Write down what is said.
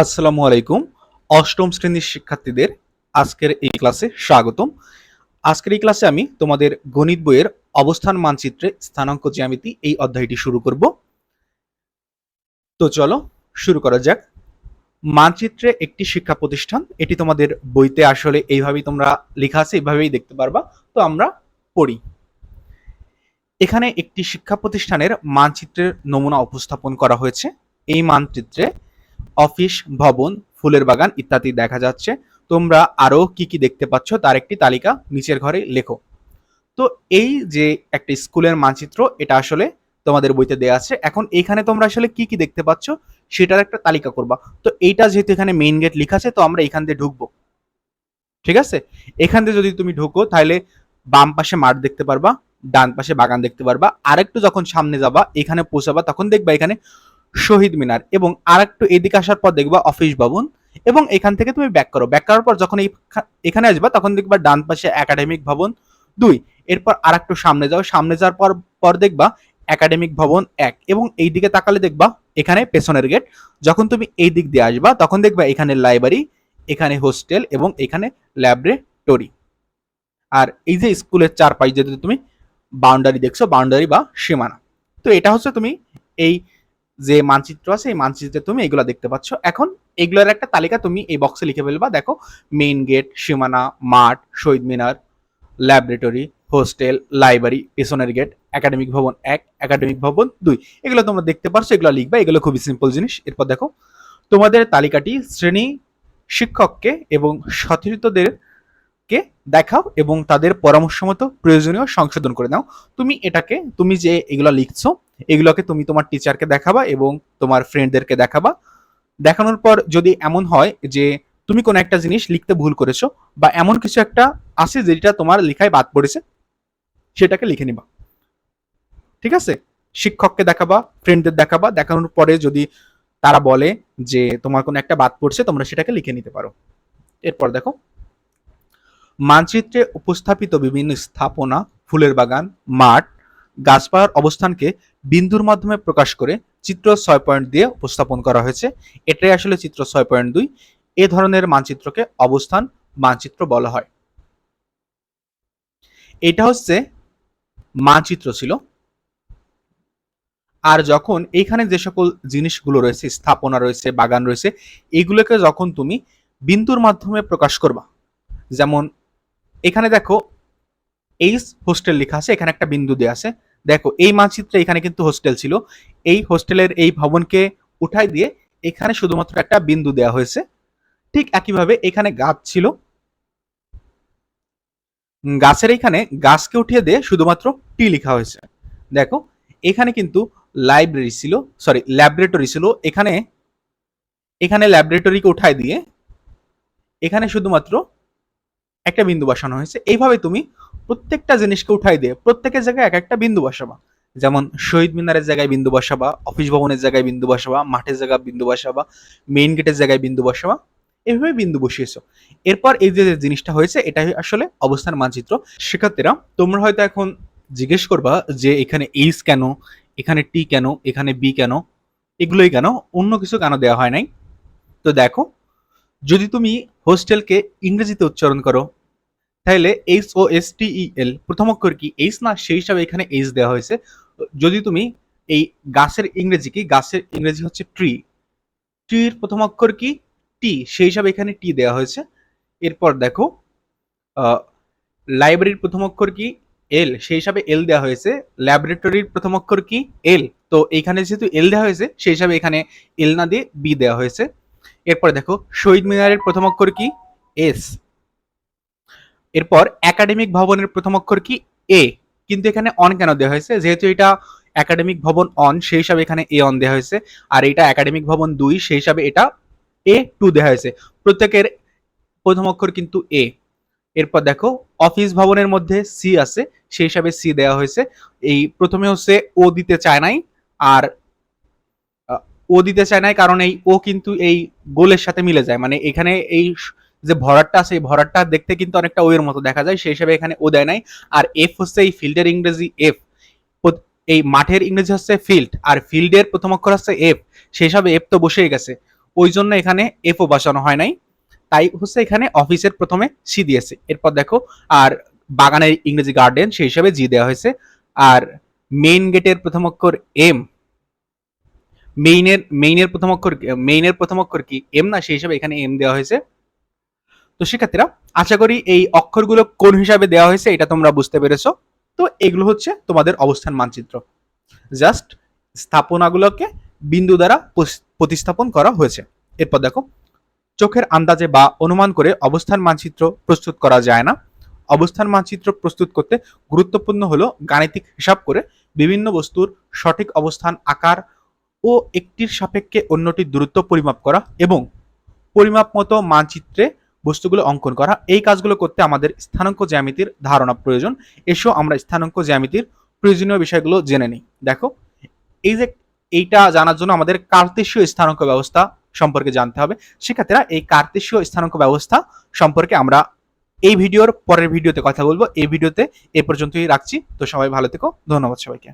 আসসালামু আলাইকুম। অষ্টম শ্রেণির শিক্ষার্থীদের আজকের এই ক্লাসে স্বাগতম। আজকের এই ক্লাসে আমি তোমাদের গণিত বইয়ের অবস্থান মানচিত্রে স্থানাঙ্ক জ্যামিতি এই অধ্যায়টি শুরু করব। তো চলো, শুরু করা যাক। মানচিত্রে একটি শিক্ষা প্রতিষ্ঠান, এটি তোমাদের বইতে আসলে এইভাবেই তোমরা লেখা আছে, এইভাবেই দেখতে পারবা। তো আমরা পড়ি। এখানে একটি শিক্ষা প্রতিষ্ঠানের মানচিত্রের নমুনা উপস্থাপন করা হয়েছে। এই মানচিত্রে অফিস, ভবন, ফুলের বাগান ইত্যাদি দেখা যাচ্ছে। তোমরা আরও কি কি দেখতে পাচ্ছ তার একটি তালিকা নিচের ঘরে লেখো। তো এই যে একটা স্কুলের মানচিত্র, এটা আসলে তোমাদের বইতে দেয়া আছে। এখন এখানে তোমরা আসলে কি কি দেখতে পাচ্ছ সেটার একটা তালিকা করবা। তো এইটা যেহেতু এখানে মেইন গেট লেখা আছে, তো আমরা এখান দিয়ে ঢুকবো। ঠিক আছে? এখান দিয়ে যদি তুমি ঢুকো, তাহলে বাম পাশে মাঠ দেখতে পারবা, ডান পাশে বাগান দেখতে পারবা। আরেকটু যখন সামনে যাবা, এখানে পৌঁছাবা, তখন দেখবা এখানে শহীদ মিনার এবং আর একটু এদিকে আসার পর দেখবা অফিস ভবন এবং এখান থেকে তুমি ব্যাক করো। ব্যাক করার পর যখন এখানে আসবা তখন দেখবা ডান পাশে একাডেমিক ভবন দুই। এরপর আর একটু সামনে যাও। সামনে যাওয়ার পর পর দেখবা একাডেমিক ভবন এক এবং এই দিকে তাকালে দেখবা এখানে পেছনের গেট যখন তুমি এই দিক দিয়ে আসবা তখন দেখবা এখানে লাইব্রেরি এখানে হোস্টেল এবং এখানে ল্যাবরেটরি আর এই যে স্কুলের চারপাশ যদি তুমি বাউন্ডারি দেখছ বাউন্ডারি বা সীমানা। তো এটা হচ্ছে তুমি এই যে মানচিত্র আছে, এই মানচিত্রে তুমি এগুলো দেখতে পাচ্ছ। এখন এগুলোর একটা তালিকা তুমি এই বক্সে লিখে ফেলবা। দেখো মেইন গেট সীমানা, মাঠ, Shaheed Minar laboratory hostel library পেছনের গেট একাডেমিক ভবন এক একাডেমিক ভবন দুই। এগুলো তোমরা দেখতে পারছ, এগুলো লিখবা। এগুলো খুবই সিম্পল জিনিস। এরপর দেখো, তোমাদের তালিকাটি শ্রেণি শিক্ষককে এবং সতীর্থদের কে দেখাও এবং তাদের পরামর্শ মতো প্রয়োজনীয় সংশোধন করে নাও। তুমি এটাকে, তুমি যে এগুলো লিখছো এগুলোকে তুমি তোমার টিচারকে দেখাবা এবং তোমার ফ্রেন্ডদেরকে দেখাবা। দেখানোর পর যদি এমন হয় যে তুমি কোনো একটা জিনিস লিখতে ভুল করেছ বা এমন কিছু একটা আছে যেটা তোমার লেখায় বাদ পড়েছে, সেটাকে লিখে নিবা। ঠিক আছে? শিক্ষককে দেখাবা ফ্রেন্ডদের দেখাবা, দেখানোর পরে যদি তারা বলে যে তোমার কোনো একটা বাদ পড়ছে, তোমরা সেটাকে লিখে নিতে পারো। এরপর দেখো, মানচিত্রে উপস্থাপিত বিভিন্ন স্থাপনা, ফুলের বাগান, মাঠ গাছপালার অবস্থানকে বিন্দুর মাধ্যমে প্রকাশ করে চিত্র ছয় পয়েন্ট দিয়ে উপস্থাপন করা হয়েছে। এটাই আসলে চিত্র ছয় পয়েন্ট দুই। এ ধরনের মানচিত্রকে অবস্থান মানচিত্র বলা হয়। এটা হচ্ছে মানচিত্র ছিল। আর যখন এইখানে যে সকল জিনিসগুলো রয়েছে, স্থাপনা রয়েছে, বাগান রয়েছে, এগুলোকে যখন তুমি বিন্দুর মাধ্যমে প্রকাশ করবা, যেমন এখানে দেখো এইস হোস্টেল লেখা আছে, এখানে একটা বিন্দু দেওয়া আছে। দেখো, এই মানচিত্রে এখানে কিন্তু হোস্টেল ছিল। এই হোস্টেলের এই ভবনকে উঠাই দিয়ে এখানে শুধুমাত্র একটা বিন্দু দেওয়া হয়েছে। ঠিক একইভাবে এখানে গাছ ছিল। গাছের এখানে গাছকে উঠিয়ে দিয়ে শুধুমাত্র টি লেখা হয়েছে। দেখো, এখানে কিন্তু লাইব্রেরি ছিল সরি ল্যাবরেটরি ছিল। এখানে এখানে ল্যাবরেটরিকে উঠাই দিয়ে এখানে শুধুমাত্র একটা বিন্দু বসানো হয়েছে। এইভাবে তুমি প্রত্যেকটা জিনিসকে উঠাই দিয়ে প্রত্যেকের জায়গায় এক একটা বিন্দু বসাবা। যেমন শহীদ মিনারের জায়গায় বিন্দু বসাবা, অফিস ভবনের জায়গায় বিন্দু বসাবা, মাঠের জায়গায় বিন্দু বসাবা মেইন গেটের জায়গায় বিন্দু বসাবা, এভাবে বিন্দু বসিয়েছো। এরপর এই যে জিনিসটা হয়েছে, এটাই আসলে অবস্থান মানচিত্র। শিক্ষার্থীরা, তোমরা হয়তো এখন জিজ্ঞেস করবা যে এখানে এইচ কেন, এখানে টি কেন, এখানে বি কেন, এগুলোই কেন, অন্য কিছু কেন দেওয়া হয় নাই? তো দেখো, যদি তুমি হোস্টেলকে ইংরেজিতে উচ্চারণ করো তাহলে এইচ ও এস টি ই এল প্রথম অক্ষর কি? এইচ না সেই হিসাবে এখানে এইচ দেওয়া হয়েছে। যদি তুমি এই গাছের ইংরেজি কি? গাছের ইংরেজি হচ্ছে ট্রি ট্রির প্রথম অক্ষর কি? টি সেই হিসাবে এখানে টি দেওয়া হয়েছে। এরপর দেখো লাইব্রেরির প্রথম অক্ষর কি? এল সেই হিসাবে এল দেওয়া হয়েছে। ল্যাবরেটরির প্রথম অক্ষর কি? এল তো এইখানে যেহেতু এল দেওয়া হয়েছে, সেই হিসাবে এখানে এল না দিয়ে বি দেওয়া হয়েছে। এরপর দেখো, শহীদ মিনারের প্রথম অক্ষর কি? এস এরপর একাডেমিক ভবনের প্রথম অক্ষর কি? এ কিন্তু এখানে অন কেন দেওয়া হয়েছে? যেহেতু এটা একাডেমিক ভবন অন সেই হিসাবে এখানে এ অন দেওয়া হয়েছে। আর এটা একাডেমিক ভবন দুই, সেই হিসাবে এটা এ টু দেওয়া হয়েছে। প্রত্যেকের প্রথম অক্ষর কিন্তু এ এরপর দেখো অফিস ভবনের মধ্যে সি আছে, সেই হিসাবে সি দেওয়া হয়েছে। এই প্রথমে হচ্ছে ও দিতে চায় নাই, আর ও দিতে চায় নাই কারণ এই ও কিন্তু এই গোলের সাথে মিলে যায়। মানে এখানে এই যে ভরাটটা আছে, এই ভরাটটা দেখতে কিন্তু অনেকটা ও এর মতো দেখা যায়। সেই হিসাবে এখানে ও দেয় নাই। আর এফ হচ্ছে এই ফিল্ডের ইংরেজি এফ এই মাঠের ইংরেজি হচ্ছে ফিল্ড। আর ফিল্ডের প্রথম অক্ষর হচ্ছে এফ সেই হিসাবে এফ তো বসেই গেছে। ওই জন্য এখানে এফও বসানো হয় নাই। তাই হচ্ছে এখানে অফিসের প্রথমে সি দিয়েছে। এরপর দেখো, আর বাগানের ইংরেজি গার্ডেন, সেই হিসাবে জি দেওয়া হয়েছে। আর মেইন গেটের প্রথম অক্ষর এম মেইনের মেইনের প্রথম অক্ষর মেইনের প্রথম অক্ষর কি? এম না? সেই হিসাবে এখানে এম দেওয়া হয়েছে। তো শিক্ষার্থীরা, আশা করি এই অক্ষরগুলো কোন হিসাবে দেওয়া হয়েছে এটা তোমরা বুঝতে পেরেছ। তো এগুলো হচ্ছে তোমাদের অবস্থান মানচিত্র। জাস্ট স্থাপনাগুলোকে বিন্দু দ্বারা প্রতিস্থাপন করা হয়েছে। এরপর দেখো, চোখের আন্দাজে বা অনুমান করে অবস্থান মানচিত্র প্রস্তুত করা যায় না। অবস্থান মানচিত্র প্রস্তুত করতে গুরুত্বপূর্ণ হলো গাণিতিক হিসাব করে বিভিন্ন বস্তুর সঠিক অবস্থান, আকার ও একটির সাপেক্ষে অন্যটির দূরত্ব পরিমাপ করা এবং পরিমাপ মতো মানচিত্রে বস্তুগুলো অঙ্কন করা। এই কাজগুলো করতে আমাদের স্থানাঙ্ক জ্যামিতির ধারণা প্রয়োজন। এসো আমরা স্থানাঙ্ক জ্যামিতির প্রয়োজনীয় বিষয়গুলো জেনে নিই। দেখো, এই যে এইটা জানার জন্য আমাদের কার্তেশীয় স্থানাঙ্ক ব্যবস্থা সম্পর্কে জানতে হবে। শিক্ষার্থীরা এই কার্তেশীয় স্থানাঙ্ক ব্যবস্থা সম্পর্কে আমরা এই ভিডিওর পরের ভিডিওতে কথা বলব। এই ভিডিওতে এ পর্যন্তই রাখছি। তো সবাই ভালো থেকো। ধন্যবাদ সবাইকে।